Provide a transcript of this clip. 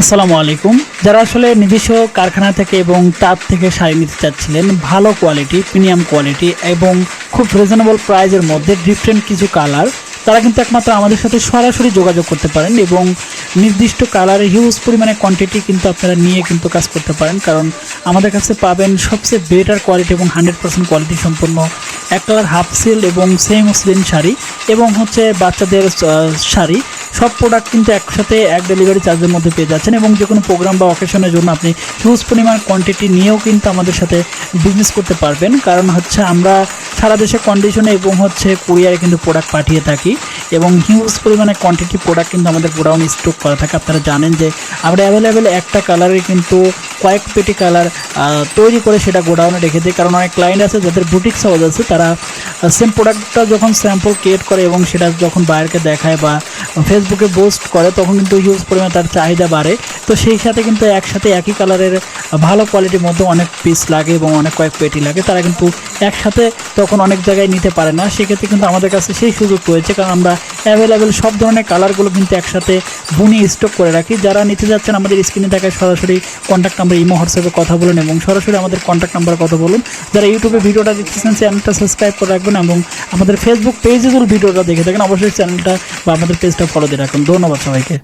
আসসালামু আলাইকুম। যারা আসলে নিজস্ব কারখানা থেকে এবং তার থেকে শাড়ি নিতে চাচ্ছিলেন, ভালো কোয়ালিটি প্রিমিয়াম কোয়ালিটি এবং খুব রিজনেবল প্রাইজের মধ্যে ডিফারেন্ট কিছু কালার তারা কিন্তু একমাত্র আমাদের সাথে সরাসরি যোগাযোগ করতে পারেন এবং নির্দিষ্ট কালারের হিউজ পরিমাণে কোয়ান্টিটি কিন্তু আপনারা নিয়ে কিন্তু কাজ করতে পারেন। কারণ আমাদের কাছে পাবেন সবচেয়ে বেটার কোয়ালিটি এবং হান্ড্রেড পার্সেন্ট কোয়ালিটি সম্পন্ন এক কালার হাফ সিল এবং সেম মুসলিন শাড়ি এবং হচ্ছে বাচ্চাদের শাড়ি। সব প্রোডাক্ট কিন্তু একসাথে এক ডেলিভারি চার্জের মধ্যে পেয়ে যাচ্ছেন এবং যে কোনো প্রোগ্রাম বা অকেশনের জন্য আপনি হিউজ পরিমাণ কোয়ান্টিটি নিয়েও কিন্তু আমাদের সাথে বিজনেস করতে পারবেন। কারণ হচ্ছে আমরা সারা দেশে কন্ডিশনে এবং হচ্ছে কুরিয়ারে কিন্তু প্রোডাক্ট পাঠিয়ে থাকি এবং হিউজ পরিমাণে কোয়ান্টিটি প্রোডাক্ট কিন্তু আমাদের গোডাউন স্টক করা থাকে। আপনারা জানেন যে আমরা অ্যাভেলেবেল একটা কালারে কিন্তু কয়েক পেটি কালার তৈরি করে সেটা গোডাউনে রেখে দিই। কারণ অনেক ক্লায়েন্ট আছে যাদের বুটিক হাউস আছে, তারা সেম প্রোডাক্টটা যখন স্যাম্পল ক্রিয়েট করে এবং সেটা যখন বাইরকে দেখায় বা ফেসবুকে পোস্ট করে, তখন কিন্তু হিউজ পরিমাণে তার চাহিদা বাড়ে। তো সেই সাথে কিন্তু একসাথে একই কালারের ভালো কোয়ালিটির মধ্যে অনেক পিস লাগে এবং অনেক কয়েক পেটি লাগে। তারা কিন্তু একসাথে তখন অনেক জায়গায় নিতে পারে না। সেক্ষেত্রে কিন্তু আমাদের কাছে সেই সুযোগ রয়েছে। কারণ আমরা অ্যাভেলেবেল সব ধরনের কালারগুলো কিন্তু একসাথে বুনে স্টক করে রাখি। যারা নিতে যাচ্ছেন আমাদের স্ক্রিনে দেখায় সরাসরি কন্ট্যাক্ট নাম্বার ইমো হোয়াটসঅ্যাপে কথা বলুন এবং সরাসরি আমাদের কন্ট্যাক্ট নাম্বার কথা বলুন। যারা ইউটিউবে ভিডিওটা দেখতেছেন চ্যানেলটা সাবস্ক্রাইব করে রাখবেন এবং আমাদের ফেসবুক পেজে যদি ভিডিওটা দেখে থাকেন, অবশ্যই চ্যানেলটা বা আমাদের পেজটা ফলো দিয়ে রাখুন। ধন্যবাদ সবাইকে।